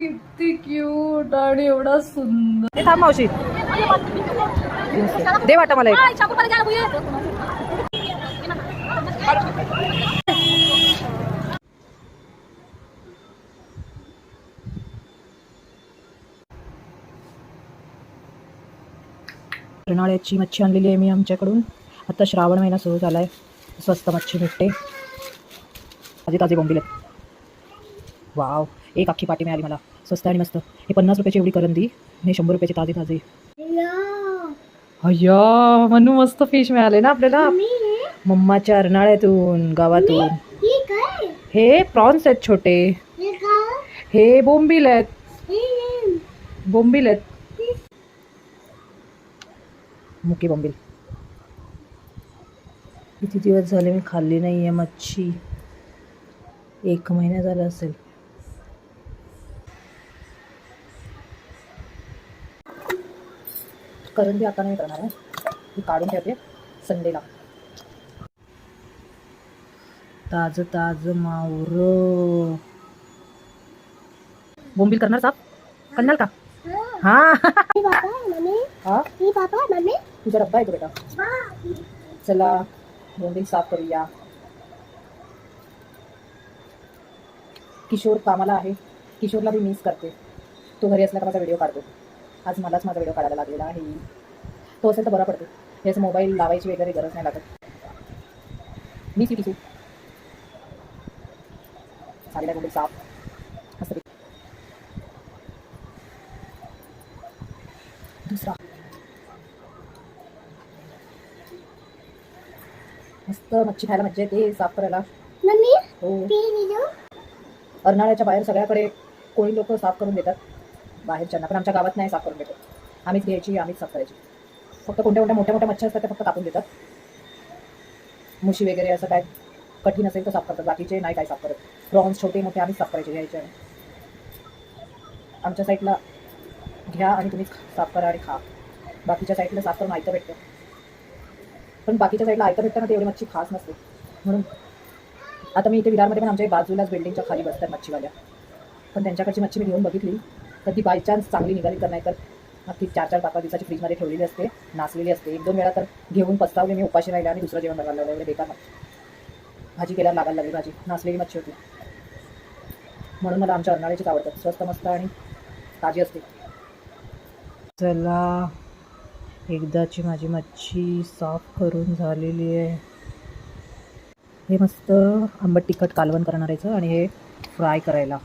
किती क्यूट आणि एवढा सुंदर. हे थांब मावशी. दे वाटा मला एक. उन्हाळ्याची मच्छी आणलेली आहे मी आमच्याकडून. आता श्रावण महिना सुरू झाला आहे स्वस्त मच्छी भेटते. ताजे ताजे बोंबील वाव. एक अख्खी पाटी मिळाली मला. स्वस्त आणि मस्त. हे पन्नास रुपयाची एवढी करंदी आणि शंभर रुपयाची ताजे ताजे. अय्या म्हणून मस्त फिश मिळाले ना आपल्याला. मम्माच्या अर्नाळ्यातून गावातून. हे प्रॉन्स आहेत छोटे. हे बोंबील आहेत. बोंबील आहेत. मुकी बोंबील. किती दिवस झाले मी खाल्ली नाही आहे मच्छी. एक महिना झाला असेल. करंदी आता नाही करणार आहे मी काढून ठेवते संडेला. ताज ताज मावर. बोंबील करणार साप? करणार का? हा. हा तुझा डब्बा आहे तो बेटा. चला बोंबील साफ करूया. किशोर कामाला आहे. किशोरला मी मिस करते. तो घरी असला का माझा व्हिडिओ काढतो. आज मलाच माझा व्हिडिओ काढायला लागलेला आहे. तो असेल तर बरा पडतो. त्याचं मोबाईल लावायची वगैरे गरज नाही लागत. मी सी झालेला बोंबील साफ. मस्त दुसरा. मस्त मच्छी खायला मज्जा येते साफ करायला. हो. अर्नाळ्याच्या बाहेर सगळ्याकडे कोळी लोक साफ करून देतात. बाहेरच्यांना. पण आमच्या गावात नाही साफ करून देतात आम्हीच घ्यायची आम्हीच साफ करायची फक्त कोणत्या कोणत्या मोठ्या मोठ्या मच्छी असतात ते फक्त कापून देतात. मुशी वगैरे असं काय कठीण असेल तर साफ करतात. बाकीचे नाही काय साफ करत. प्रॉन्स छोटे मोठे आम्हीच साफ करायचे घ्यायचे. आमच्या साईडला घ्या आणि तुम्ही साफ करा आणि खा. बाकीच्या साईडला साफ करून आयतं भेटतं. पण बाकीच्या साईडला आयतं भेटतं ना ते एवढी मच्छी खास नसते. म्हणून आता मी इथे विरारमध्ये पण आमच्या बाजूलाच बिल्डिंगच्या खाली बसतात मच्छीवाल्या. पण त्यांच्याकडची मच्छी मी घेऊन बघितली. तर ती बाय चान्स चांगली निघाली तर नाही तर नक्की चार चार पाच पाच दिवसाची फ्रीजमध्ये ठेवलेली असते नाचलेली असते. एक दोन वेळा तर घेऊन पस्तावले मी उपाशी राहिले आणि दुसरं जेवण बनवायला लागलं. बेकार भाजी. केल्यावर लागायला लागली भाजी. नाचलेली मच्छी होती. म्हणून मला आमच्या अर्नाळ्याचीच आवडतात. स्वस्त मस्त आणि ताजी असते. चला एकदाची माझी मच्छी साफ करून झालेली आहे. हे मस्त आंबट तिखट कालवण करणार याचं आणि हे फ्राय करायला.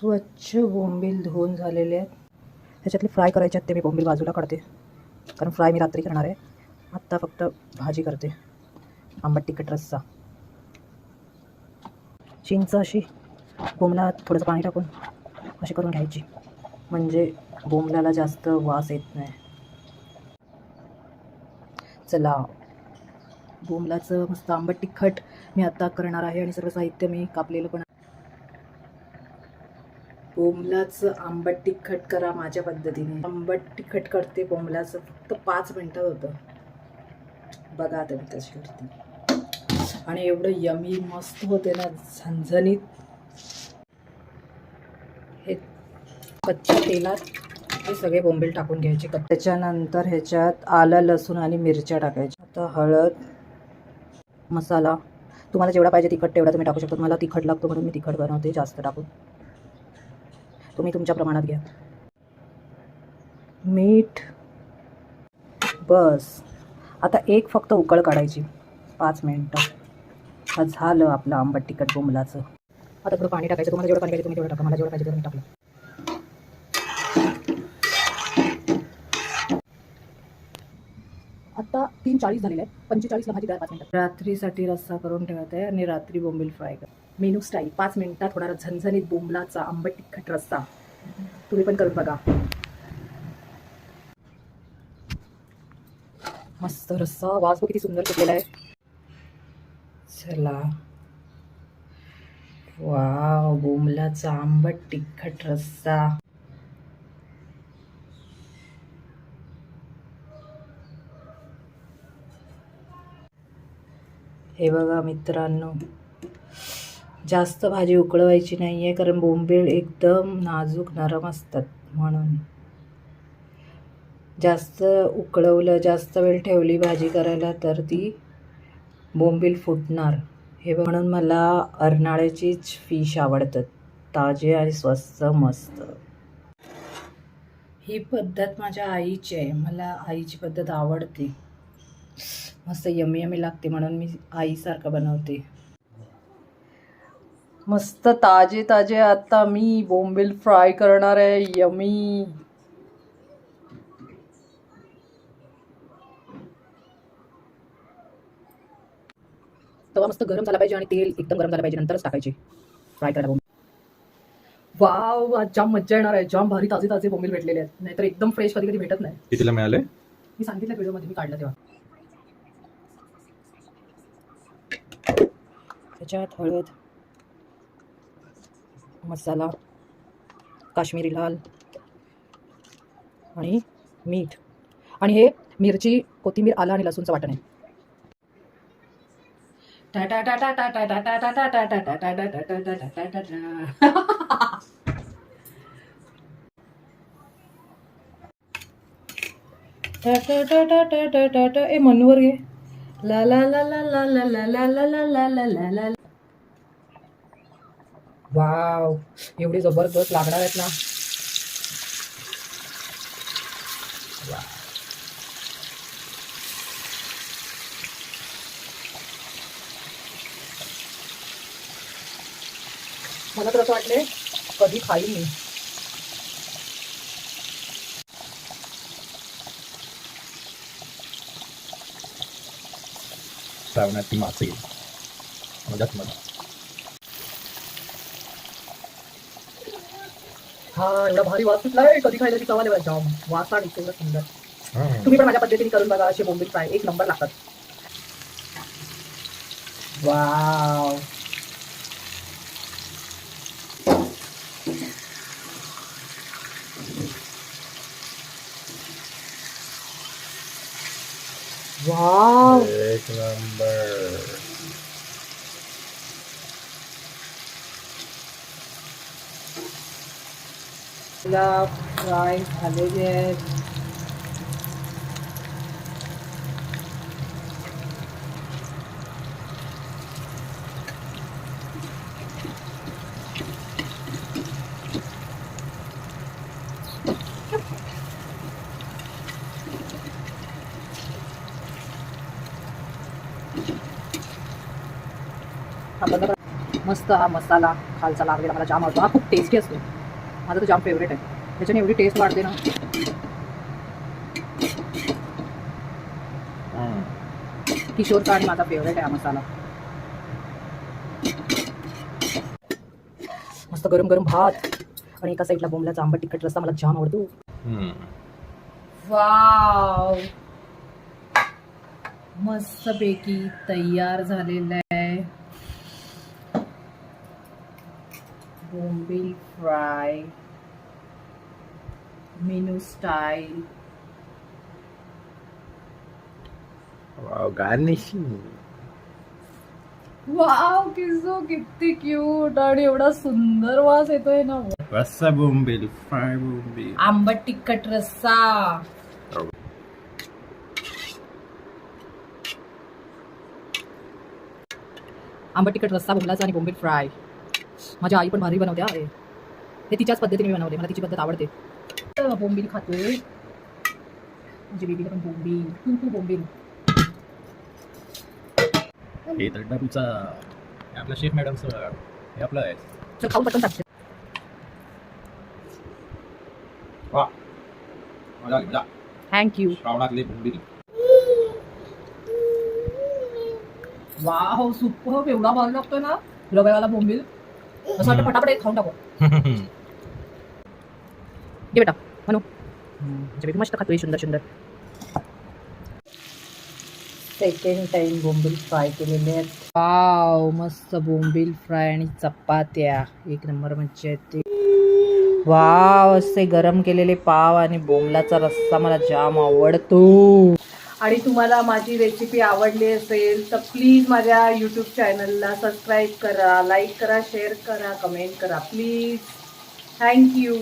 स्वच्छ बोंबील धुवून झालेले आहेत. ह्याच्यातले फ्राय करायचे आहेत ते मी बोंबील बाजूला काढते. कारण फ्राय मी रात्री करणार आहे. आत्ता फक्त भाजी करते. आंबट तिखट रस्सा. चिंच अशी बोंबला थोडंसं पाणी टाकून अशी करून घ्यायची. म्हणजे बोंबल्याला जास्त वास येत नाही. चला. बोंबलाचं मस्त आंबट तिखट मी आत्ता करणार आहे आणि सर्व साहित्य मी कापलेलं पण बोंबलाचं आंबट तिखट करा माझ्या पद्धतीने. आंबट तिखट करते बोंबलाचं फक्त पाच मिनटात होतं. बघा आता मी कशी करते. आणि एवढं यमी मस्त होते ना झणझणीत. हे कच्च्या तेलात हे सगळे बोंबील टाकून घ्यायचे. त्याच्यानंतर ह्याच्यात आलं लसूण आणि मिरच्या टाकायच्या. आता हळद मसाला. तुम्हाला जेवढा पाहिजे तिखट तेवढा तुम्ही टाकू शकता. मला तिखट लागतो म्हणून मी तिखट बनवते जास्त टाकून. तुम्ही तुमच्या प्रमाणात घ्या. मीठ. बस. आता एक फक्त उकळ काढायची. पाच मिनटं. झालं आपलं आंबट तिखट बोंबलाचं. आता थोडं पाणी टाकायचं. तुम्हाला जेवढं पाणी पाहिजे तुम्ही तेवढं टाका. मला जेवढं पाहिजे तेवढं मी टाकलं. आता तीन चाळीस झालेले आहेत. पंचेचाळीसला भाजी पाच मिनिटात रात्रीसाठी रस्सा करून ठेवत आहे आणि रात्री बोंबील फ्राय कर. मेनू स्टाईल पाच मिनिटात होणारा झणझणीत बोंबलाचा आंबट तिखट रस्सा. तुम्ही पण करून बघा. मस्त रस्सा वास किती सुंदर सुटलेला आहे. चला. वाव बोंबलाचा आंबट तिखट रस्सा. हे बघा मित्रांनो. जास्त भाजी उकळवायची नाही आहे कारण बोंबील एकदम नाजूक नरम असतात म्हणून. जास्त उकळवलं जास्त वेळ ठेवली भाजी करायला तर ती बोंबील फुटणार. हे म्हणून मला अर्नाळ्याचीच फिश आवडतात. ताजे आणि स्वस्त मस्त. ही पद्धत माझ्या आईची आहे. मला आईची पद्धत आवडते. मस्त यमी यमी लागते म्हणून मी आईसारखं बनवते. मस्त ताजे ताजे आता मी बोंबील फ्राय करणार आहे यमी. तवा मस्त गरम झाला पाहिजे आणि तेल एकदम गरम झालं पाहिजे नंतरच टाकायचे. फ्राय करायला वाव जाम मज्जा येणार आहे. जाम भारी ताजे ताजे बोंबील भेटलेले आहेत. नाहीतर एकदम फ्रेश कधी कधी भेटत नाही. कितीला मिळाले? मी सांगितलं व्हिडिओमध्ये मी काढलं तेव्हा. त्याच्यात हळद मसाला काश्मीरी लाल आणि मीठ आणि हे मिरची कोथिंबीर आला आणि लसूणचं वाटण आहे ए मनवर घे ला ला ला ला ला ला ला ला ला ला ला ला ला ला वाव एवढी जबरदस्त लागणार आहेत ना मला तर असं वाटले कधी खाईन मी श्रावणाची मासे मजाच मजा हा एवढा भारी वास सुटलाय कधी खायला की जाम वास आणि सुंदर. तुम्ही पण माझ्या पद्धतीने करून बघा असे बोंबील फ्राय एक नंबर लागतात. Wow. Wow. Number. Love, life, alleviate. मस्त हा मसाला खालचा लागलेला मला जाम आवडतो. हा खूप टेस्टी असतो. माझा तो जाम फेवरेट आहे. त्याच्याने एवढी टेस्ट वाढते ना. किशोरचा आणि माझा फेवरेट आहे हा मसाला. मस्त गरम गरम भात. आणि एका साईडला बोंबल्याचा आंबट तिखट रस्ता मला जाम आवडतो. वाव मस्तपैकी तयार झालेलं आहे. बोंबील fry menu style. Wow garnishing wow किसो किती क्यूट आणि एवढा सुंदर वास येतोय ना. रस्सा बोंबील फ्राय बोंबील. आंबट तिखट रस्सा. आंबट तिखट रस्सा बोंबलाचा आणि बोंबील फ्राय. माझी आई पण भारी बनवते हा हे तिच्याच पद्धतीने मी बनवले मला तिची पद्धत आवडते. बोंबील खातोय. म्हणजे बेबीला पण बोंबील तू तू बोंबील. हे तर डबूचा हे आपल्या शेफ मॅडमचं हे आपलं आहे. चल खाऊ पटकन टाकते वा. थँक्यू श्रावणातले बोंबील. वाव सुपर एवढा भारी लागतोय ना? रव्यावाला बोंबील. असं वाटतं पटापट एक खाऊन टाकू. घे बेटा म्हणू म्हणजे बेबी मस्त खातोय सुंदर सुंदर. सेकंड टाइम बोंबील फ्राय केलेले आहेत. वाव मस्त बोंबील फ्राय आणि चपात्या. एक नंबर मज्जा येते. वाव असे गरम केलेले पाव आणि बोंबलाचा रस्सा मला जाम आवडतो. आणि तुम्हाला माझी रेसिपी आवडली असेल तर प्लीज माझ्या यूट्यूब चॅनलला सबस्क्राईब करा लाईक करा शेअर करा कमेंट करा. Please thank you